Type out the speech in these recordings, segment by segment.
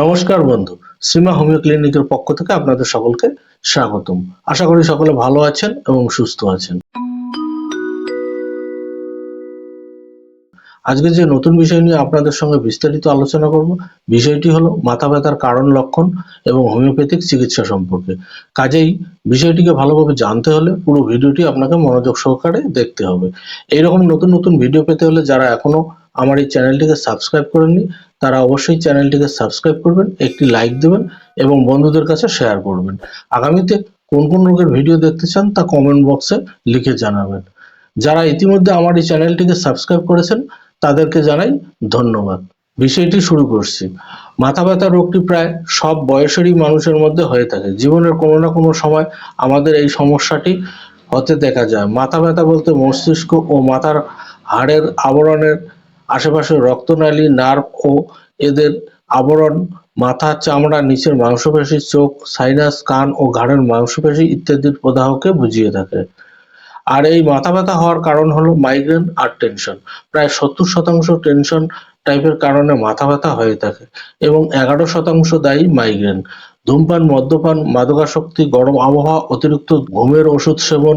নমস্কার বন্ধু শ্রীমা হোমিও ক্লিনিকের পক্ষ থেকে আপনাদের সকলকে স্বাগতম। আশা করি সকলে ভালো আছেন এবং সুস্থ আছেন। আজকে যে নতুন বিষয় নিয়ে আপনাদের সঙ্গে বিস্তারিত আলোচনা করব, বিষয়টি হলো মাথা ব্যথার কারণ লক্ষণ এবং হোমিওপ্যাথিক চিকিৎসা সম্পর্কে। কাজেই বিষয়টিকে ভালোভাবে জানতে হলে পুরো ভিডিওটি আপনাকে মনোযোগ সহকারে দেখতে হবে। এইরকম নতুন নতুন ভিডিও পেতে হলে যারা এখনও আমার এই চ্যানেলটিকে সাবস্ক্রাইব করেননি, তারা অবশ্যই চ্যানেলটিকে সাবস্ক্রাইব করবেন, একটি লাইক দেবেন এবং বন্ধুদের কাছে শেয়ার করবেন। আগামীতে কোন কোন রোগের ভিডিও দেখতে চান তা কমেন্ট বক্সে লিখে জানাবেন। যারা ইতিমধ্যে আমার এই চ্যানেলটিকে সাবস্ক্রাইব করেছেন, তাদেরকে জানাই ধন্যবাদ। বিষয়টি শুরু করছি। মাথা ব্যথা রোগটি প্রায় সব বয়সেরই মানুষের মধ্যে হয়ে থাকে। জীবনের কোনো না কোনো সময় আমাদের এই সমস্যাটি হতে দেখা যায়। মাথা ব্যথা বলতে মস্তিষ্ক ও মাথার হাড়ের আবরণের আশেপাশে রক্তনালী, নার্ভ ও এদের আবরণ, মাথা, চামড়া, নিচের মাংসপেশি, চোখ সাইনাস কান ও ঘাড়ের মাংসপেশি ইত্যাদির প্রদাহকে বুঝিয়ে থাকে। আর এই মাথা ব্যথা হওয়ার কারণ হলো মাইগ্রেন আর টেনশন প্রায় সত্তর শতাংশ টেনশন টাইপের কারণে মাথা ব্যথা হয়ে থাকে এবং এগারো শতাংশ দায়ী মাইগ্রেন ধূমপান, মদ্যপান, মাদকাসক্তি, গরম আবহাওয়া, অতিরিক্ত ঘুমের ওষুধ সেবন,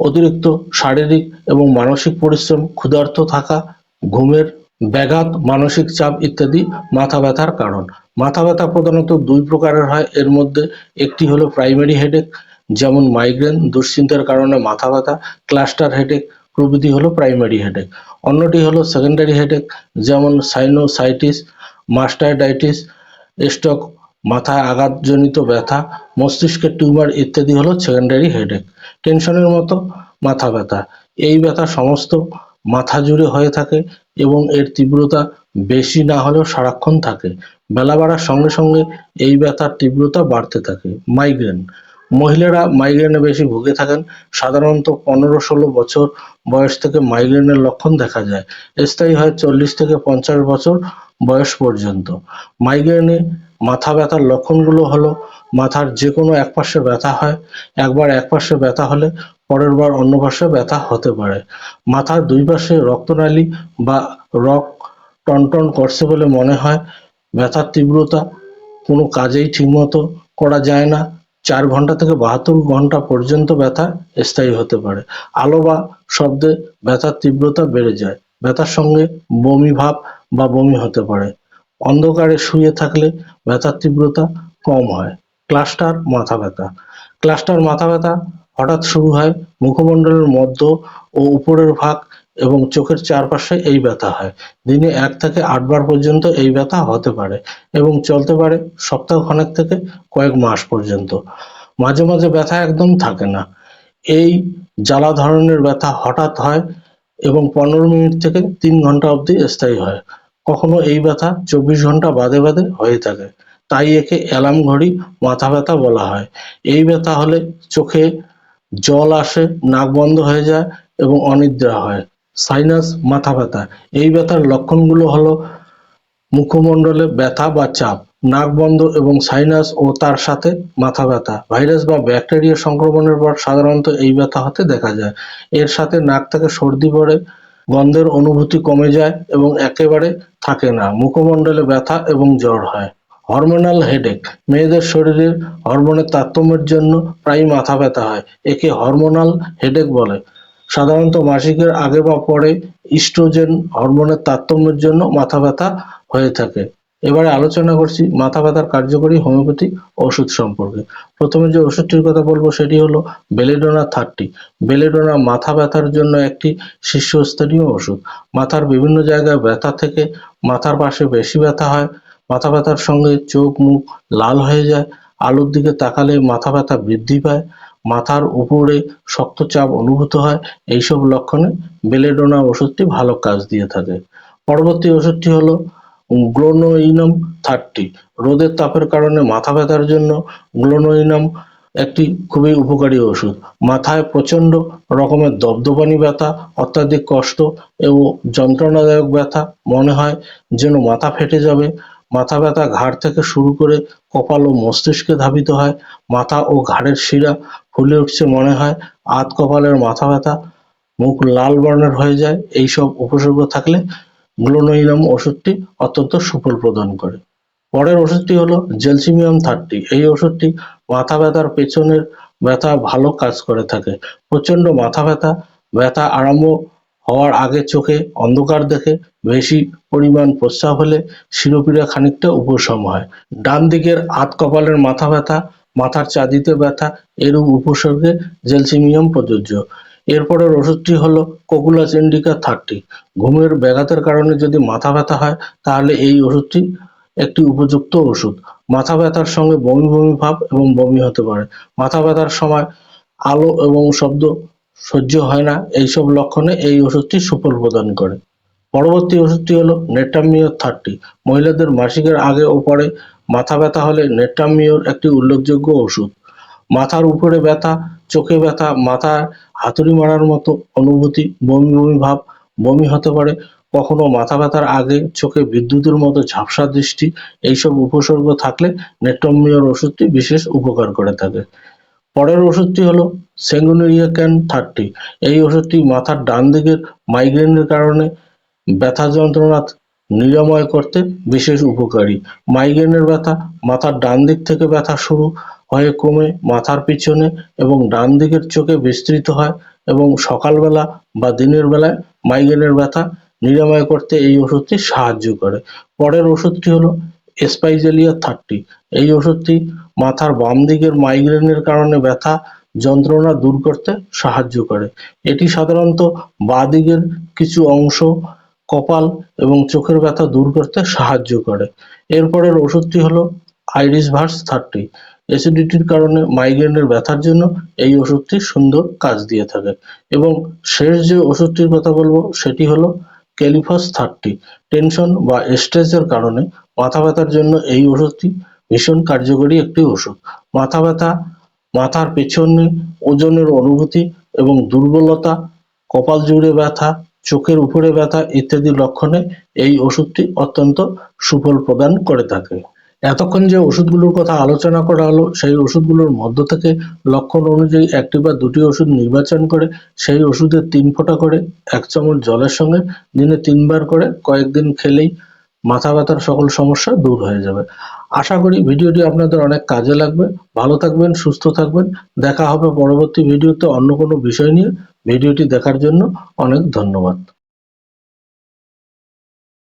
অতিরিক্ত শারীরিক এবং মানসিক পরিশ্রম, ক্ষুধার্ত থাকা ঘুমের ব্যাঘাত, মানসিক চাপ ইত্যাদি মাথা ব্যথার কারণ। মাথা ব্যথা প্রধানত দুই প্রকারের হয়। এর মধ্যে একটি হলো প্রাইমারি হেডেক, যেমন মাইগ্রেন, দুশ্চিন্তার কারণে মাথা ব্যথা, ক্লাস্টার হেডেক, প্রভৃতি হলো প্রাইমারি হেডেক। অন্যটি হলো সেকেন্ডারি হেডেক, যেমন সাইনোসাইটিস, মাস্টারডাইটিস, স্ট্রোক মাথায় আঘাতজনিত ব্যথা, মস্তিষ্কের টিউমার ইত্যাদি হলো সেকেন্ডারি হেডেক। টেনশনের মতো মাথা ব্যথা। এই ব্যথা সমস্ত মাথা জুড়ে হয়ে থাকে এবং এর তীব্রতা বেশি না হলেও সারাক্ষণ থাকে। বেলা বাড়ার সঙ্গে সঙ্গে এই ব্যথার তীব্রতা বাড়তে থাকে। মাইগ্রেন। মহিলারা মাইগ্রেনে বেশি ভুগে থাকেন। সাধারণত পনেরো ষোলো বছর বয়স থেকে মাইগ্রেনের লক্ষণ দেখা যায়। স্থায়ী হয় চল্লিশ থেকে পঞ্চাশ বছর বয়স পর্যন্ত। মাইগ্রেনে মাথা ব্যথার লক্ষণগুলো হলো, মাথার যে কোনো এক পাশে ব্যথা হয়। একবার এক পাশে ব্যথা হলে পরের বার অন্য পাশে ব্যথা হতে পারে। মাথার দুই পাশে রক্তনালী বা রক টনটন করছে বলে মনে হয় ব্যথার তীব্রতা কোনো কাজেই ঠিকমতো করা যায় না। চার ঘণ্টা থেকে বাহাত্তর ঘণ্টা পর্যন্ত ব্যথা স্থায়ী হতে পারে। আলো বা শব্দে ব্যথার তীব্রতা বেড়ে যায়। ব্যথার সঙ্গে বমি ভাব বা বমি হতে পারে। অন্ধকারে শুয়ে থাকলে ব্যথার তীব্রতা কম হয়। ক্লাস্টার মাথা ব্যথা। ক্লাস্টার মাথা ব্যথা হঠাৎ শুরু হয় মুখমণ্ডলের মধ্য ও উপরের ভাগ এবং চোখের চারপাশে এই ব্যথা হয়। দিনে এক থেকে আটবার পর্যন্ত এই ব্যথা হতে পারে এবং চলতে পারে সপ্তাহ খানেক থেকে কয়েক মাস পর্যন্ত। মাঝে মাঝে ব্যথা একদম থাকে না। এই জ্বালা ধরনের ব্যথা হঠাৎ হয় এবং পনেরো মিনিট থেকে তিন ঘণ্টা অবধি স্থায়ী হয়। কখনো এই ব্যথা চব্বিশ ঘণ্টা বাদে বাদে হয়ে থাকে। তাই একে অ্যালার্ম ঘড়ি মাথা ব্যথা বলা হয়। এই ব্যথা হলে চোখে জল আসে, নাক বন্ধ হয়ে যায় এবং অনিদ্রা হয়। সাইনাস মাথা ব্যথা। এই ব্যথার লক্ষণগুলো হলো মুখমণ্ডলে ব্যথা বা চাপ, নাক বন্ধ এবং সাইনাস ও তার সাথে মাথা ব্যথা। ভাইরাস বা ব্যাকটেরিয়া সংক্রমণের পর সাধারণত এই ব্যথা হতে দেখা যায়। এর সাথে নাক থেকে সর্দি পড়ে, গন্ধের অনুভূতি কমে যায় এবং একেবারে থাকে না। মুখমণ্ডলে ব্যথা এবং জ্বর হয়। Hormonal headache. মেয়েদের শরীরের হরমোনের তারতম্যের জন্য প্রায়ই মাথা ব্যথা হয়, একে হরমোনাল হেডেক বলে। সাধারণত মাসিকের আগে বা পরে ইস্ট্রোজেন হরমোনের তারতম্যের জন্য মাথা ব্যথা হয়ে থাকে। এবারে আলোচনা করছি মাথা ব্যথার কার্যকরী হোমিওপ্যাথি ওষুধ সম্পর্কে। প্রথমে যে ওষুধটির কথা বলব সেটি হলো বেলেডোনা থার্টি। বেলেডোনা মাথা ব্যথার জন্য একটি শীর্ষস্থানীয় ওষুধ। মাথার বিভিন্ন জায়গায় ব্যথা থেকে মাথার পাশে বেশি ব্যথা হয় মাথা ব্যথার সঙ্গে চোখ মুখ লাল হয়ে যায়। আলোর দিকে তাকালে মাথা ব্যথা বৃদ্ধি পায়। মাথার উপরে শক্ত চাপ অনুভূত হয়। এইসব লক্ষণে বেলেডোনা ওষুধটি ভালো কাজ দিয়ে থাকে। পরবর্তী ওষুধটি হলো গ্লোনোইনাম থার্টি। রোদের তাপের কারণে মাথা ব্যথার জন্য গ্লোনোইনাম একটি খুবই উপকারী ওষুধ। মাথায় প্রচণ্ড রকমের দপদপানি ব্যথা, অত্যাধিক কষ্ট এবং যন্ত্রণাদায়ক ব্যথা মনে হয় যেন মাথা ফেটে যাবে। মাথা ব্যথা ঘাড় থেকে শুরু করে কপাল ও মস্তিষ্কে ধাবিত হয়। মাথা ও ঘাড়ের শিরা ফুলে উঠছে মনে হয়। আধ কপালের মাথা ব্যথা, মুখ লাল বর্ণের হয়ে যায়। এইসব উপসর্গ থাকলে গ্লোনোইনাম ওষুধটি অত্যন্ত সুফল প্রদান করে। পরের ওষুধটি হলো জেলসিমিয়াম থার্টি। এই ওষুধটি মাথা ব্যথার পেছনের ব্যথা ভালো কাজ করে থাকে। প্রচণ্ড মাথা ব্যথা ব্যথা আরম্ভ হওয়ার আগে চোখে অন্ধকার দেখে বেশি পরিমাণ প্রস্রাব হলে শিরোপীড়া খানিকটা উপশম হয়। ডান দিকের হাত কপালের মাথা ব্যথা, মাথার চাঁদিতে ব্যথা, এরূপ উপসর্গে জেলসিমিয়াম প্রযোজ্য। এরপরের ওষুধটি হলো কোকুলাস ইন্ডিকা থার্টি। ঘুমের ব্যাঘাতের কারণে যদি মাথা ব্যথা হয়, তাহলে এই ওষুধটি একটি উপযুক্ত ওষুধ। মাথা ব্যথার সঙ্গে বমি বমি ভাব এবং বমি হতে পারে। মাথা ব্যথার সময় আলো এবং শব্দ সহ্য হয় না। এইসব লক্ষণে এই ওষুধটি সুফল প্রদান করে। পরবর্তী ওষুধটি হলো নেটামিও থার্টি। মহিলাদের মাসিকের আগে ও পরে মাথা ব্যথা হলে নেটামিওর একটি উল্লেখযোগ্য ওষুধ। মাথার উপরে ব্যথা, চোখে ব্যথা, মাথায় হাতুড়ি মারার মতো অনুভূতি, বমি বমি ভাব, বমি হতে পারে। কখনো মাথা ব্যথার আগে চোখে বিদ্যুতের মতো ঝাপসা দৃষ্টি, এইসব উপসর্গ থাকলে নেট্রমিয়র ওষুধটি বিশেষ উপকার করে থাকে। পরের ওষুধটি হলো সেঙ্গুনেরিয়া ক্যান থার্টি। এই ওষুধটি মাথার ডান দিকের মাইগ্রেনের কারণে ব্যথা যন্ত্রণা নিরাময় করতে বিশেষ উপকারী। মাইগ্রেনের ব্যথা মাথার ডান দিক থেকে ব্যথা শুরু হয়ে কমে মাথার পিছনে এবং ডান দিকের চোখে বিস্তৃত হয় এবং সকালবেলা বা দিনের বেলায় মাইগ্রেনের ব্যথা নিরাময় করতে এই ওষুধটি সাহায্য করে। পরের ওষুধটি হলো স্পাইজেলিয়া থার্টি এই ওষুধটি মাথার বাম দিকের মাইগ্রেনের কারণে ব্যথা, যন্ত্রণা দূর করতে সাহায্য করে। এটি সাধারণত বাঁ দিকের কিছু অংশ, কপাল এবং চোখের ব্যথা দূর করতে সাহায্য করে। এরপরের ওষুধটি হলো আইরিস ভার্স থার্টি অ্যাসিডিটির কারণে মাইগ্রেনের ব্যথার জন্য এই ওষুধটি সুন্দর কাজ দিয়ে থাকে। এবং শেষ যে ওষুধটির কথা বলব, সেটি হলো ক্যালিফাস থার্টি টেনশন বা স্ট্রেসের কারণে মাথা ব্যথার জন্য এই ওষুধটি ভীষণ কার্যকরী একটি ওষুধ। মাথা ব্যথা মাথার পেছনে ওজনের অনুভূতি এবং দুর্বলতা, কপাল জুড়ে ব্যথা, চোখের উপরে ব্যথা ইত্যাদি লক্ষণে এই ওষুধটি অত্যন্ত সুফল প্রদান করে থাকে। এতক্ষণ যে ওষুধগুলোর কথা আলোচনা করা হলো, সেই ওষুধগুলোর মধ্য থেকে লক্ষণ অনুযায়ী একটি বা দুটি ওষুধ নির্বাচন করে, সেই ওষুধের তিন ফোঁটা করে, এক চামচ জলের সঙ্গে দিনে তিনবার করে, কয়েকদিন খেলেই মাথা ব্যথার সকল সমস্যা দূর হয়ে যাবে। আশা করি ভিডিওটি আপনাদের অনেক কাজে লাগবে। ভালো থাকবেন, সুস্থ থাকবেন। দেখা হবে পরবর্তী ভিডিওতে অন্য কোনো বিষয় নিয়ে। ভিডিওটি দেখার জন্য অনেক ধন্যবাদ।